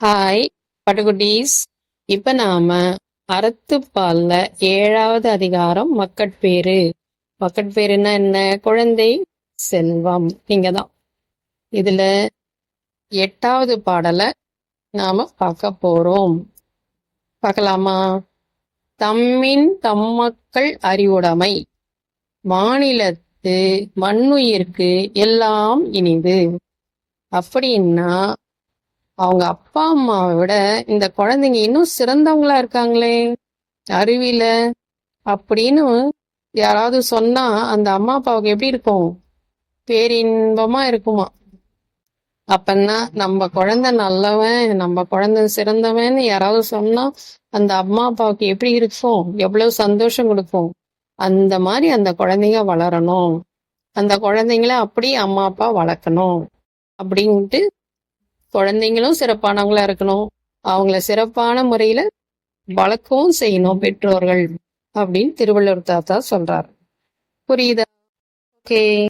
Hi பட்டுக்குட்டீஸ் இப்ப நாம அறத்துப்பால்ல ஏழாவது அதிகாரம் மக்கட்பேறு மக்கட்பேருன்னா என்ன? குழந்தை செல்வம். நீங்க தான் இதுல எட்டாவது பாடலை நாம பார்க்க போறோம். பார்க்கலாமா? தம்மின் தம்மக்கள் அறிவுடைமை. மாநிலத்து மண்ணுயிர்க்கு எல்லாம் இனிது அப்படின்னா அவங்க அப்பா அம்மாவை விட இந்த குழந்தைங்க இன்னும் சிறந்தவங்களா இருக்காங்களே? அறிவில. அப்படின்னு யாராவது சொன்னா அந்த அம்மா அப்பாவுக்கு எப்படி இருக்கும்? பேரின்பமா இருக்குமா? அப்பன்னா நம்ம குழந்தை நல்லவன் நம்ம குழந்தை சிறந்தவன் யாராவது சொன்னா அந்த அம்மா அப்பாவுக்கு எப்படி இருக்கும்? எவ்வளவு சந்தோஷம் கொடுக்கும்? அந்த மாதிரி அந்த குழந்தைங்க வளரணும். அந்த குழந்தைங்கள அப்படி அம்மா அப்பா வளர்க்கணும். அப்படின்ட்டு குழந்தைங்களும் சிறப்பானவங்களா இருக்கணும். அவங்கள சிறப்பான முறையில வளர்க்கவும் செய்யணும் பெற்றோர்கள் அப்படின்னு திருவள்ளுவர் தாத்தா சொல்றாரு. புரியுதா? ஓகே